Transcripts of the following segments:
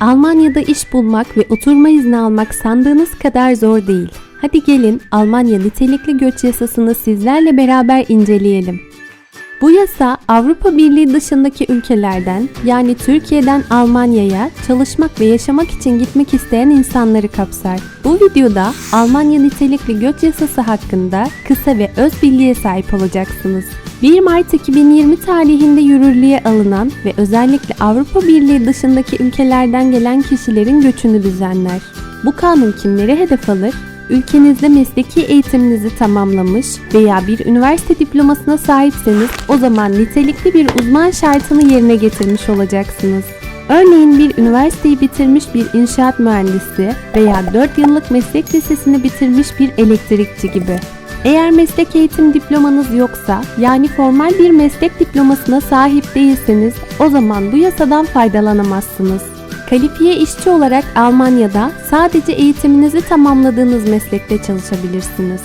Almanya'da iş bulmak ve oturma izni almak sandığınız kadar zor değil. Hadi gelin Almanya nitelikli göç yasasını sizlerle beraber inceleyelim. Bu yasa Avrupa Birliği dışındaki ülkelerden yani Türkiye'den Almanya'ya çalışmak ve yaşamak için gitmek isteyen insanları kapsar. Bu videoda Almanya nitelikli göç yasası hakkında kısa ve öz bilgiye sahip olacaksınız. 1 Mart 2020 tarihinde yürürlüğe alınan ve özellikle Avrupa Birliği dışındaki ülkelerden gelen kişilerin göçünü düzenler. Bu kanun kimlere hedef alır? Ülkenizde mesleki eğitiminizi tamamlamış veya bir üniversite diplomasına sahipseniz o zaman nitelikli bir uzman şartını yerine getirmiş olacaksınız. Örneğin bir üniversiteyi bitirmiş bir inşaat mühendisi veya 4 yıllık meslek lisesini bitirmiş bir elektrikçi gibi. Eğer meslek eğitim diplomanız yoksa yani formal bir meslek diplomasına sahip değilseniz o zaman bu yasadan faydalanamazsınız. Kalifiye işçi olarak Almanya'da sadece eğitiminizi tamamladığınız meslekte çalışabilirsiniz.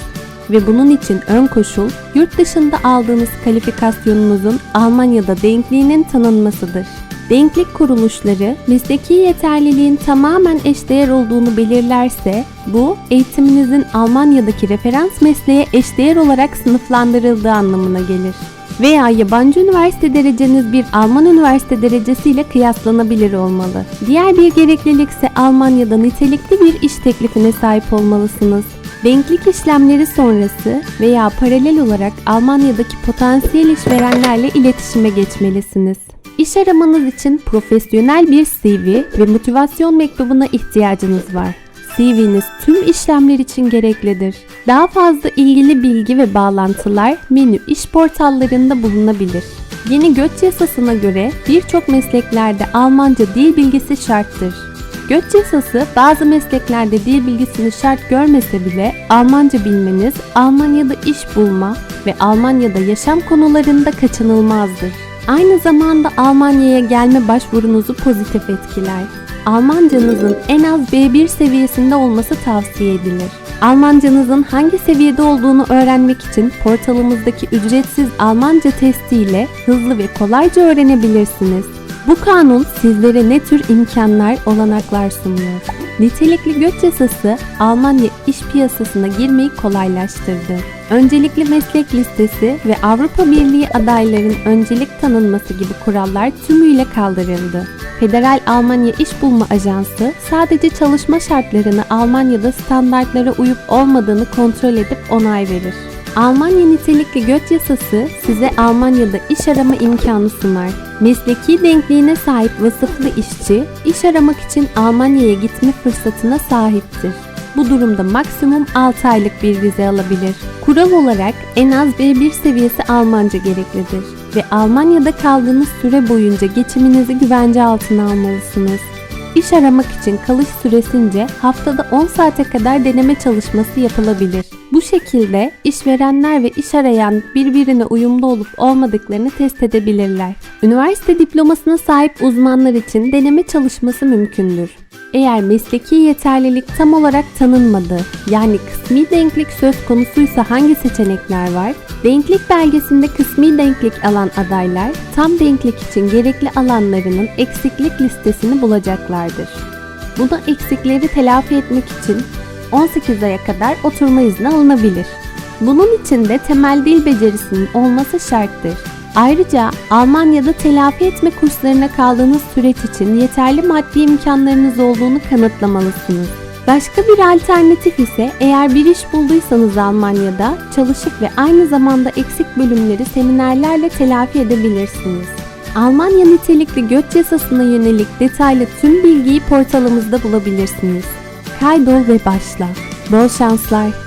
Ve bunun için ön koşul yurt dışında aldığınız kalifikasyonunuzun Almanya'da denkliğinin tanınmasıdır. Denklik kuruluşları mesleki yeterliliğin tamamen eşdeğer olduğunu belirlerse bu eğitiminizin Almanya'daki referans mesleğe eşdeğer olarak sınıflandırıldığı anlamına gelir veya yabancı üniversite dereceniz bir Alman üniversite derecesiyle kıyaslanabilir olmalı. Diğer bir gereklilik ise Almanya'da nitelikli bir iş teklifine sahip olmalısınız. Denklik işlemleri sonrası veya paralel olarak Almanya'daki potansiyel işverenlerle iletişime geçmelisiniz. İş aramanız için profesyonel bir CV ve motivasyon mektubuna ihtiyacınız var. CV'niz tüm işlemler için gereklidir. Daha fazla ilgili bilgi ve bağlantılar menü iş portallarında bulunabilir. Yeni göç yasasına göre birçok mesleklerde Almanca dil bilgisi şarttır. Göç yasası bazı mesleklerde dil bilgisini şart görmese bile Almanca bilmeniz Almanya'da iş bulma ve Almanya'da yaşam konularında kaçınılmazdır. Aynı zamanda Almanya'ya gelme başvurunuzu pozitif etkiler. Almancanızın en az B1 seviyesinde olması tavsiye edilir. Almancanızın hangi seviyede olduğunu öğrenmek için portalımızdaki ücretsiz Almanca testi ile hızlı ve kolayca öğrenebilirsiniz. Bu kanun sizlere ne tür imkanlar, olanaklar sunuyor? Nitelikli göç yasası Almanya iş piyasasına girmeyi kolaylaştırdı. Öncelikli meslek listesi ve Avrupa Birliği adayların öncelik tanınması gibi kurallar tümüyle kaldırıldı. Federal Almanya İş Bulma Ajansı sadece çalışma şartlarını Almanya'da standartlara uyup olmadığını kontrol edip onay verir. Almanya nitelikli göç yasası size Almanya'da iş arama imkanı sunar. Mesleki denkliğine sahip vasıflı işçi, iş aramak için Almanya'ya gitme fırsatına sahiptir. Bu durumda maksimum 6 aylık bir vize alabilir. Kural olarak en az B1 seviyesi Almanca gereklidir ve Almanya'da kaldığınız süre boyunca geçiminizi güvence altına almalısınız. İş aramak için kalış süresince haftada 10 saate kadar deneme çalışması yapılabilir. Bu şekilde işverenler ve iş arayan birbirine uyumlu olup olmadıklarını test edebilirler. Üniversite diplomasına sahip uzmanlar için deneme çalışması mümkündür. Eğer mesleki yeterlilik tam olarak tanınmadı, yani kısmi denklik söz konusuysa hangi seçenekler var? Denklik belgesinde kısmi denklik alan adaylar tam denklik için gerekli alanlarının eksiklik listesini bulacaklardır. Buna eksikleri telafi etmek için 18 aya kadar oturma izni alınabilir. Bunun için de temel dil becerisinin olması şarttır. Ayrıca Almanya'da telafi etme kurslarına kaldığınız süreç için yeterli maddi imkanlarınız olduğunu kanıtlamalısınız. Başka bir alternatif ise eğer bir iş bulduysanız Almanya'da çalışıp ve aynı zamanda eksik bölümleri seminerlerle telafi edebilirsiniz. Almanya nitelikli göç yasasına yönelik detaylı tüm bilgiyi portalımızda bulabilirsiniz. Kaydol ve başla. Bol şanslar.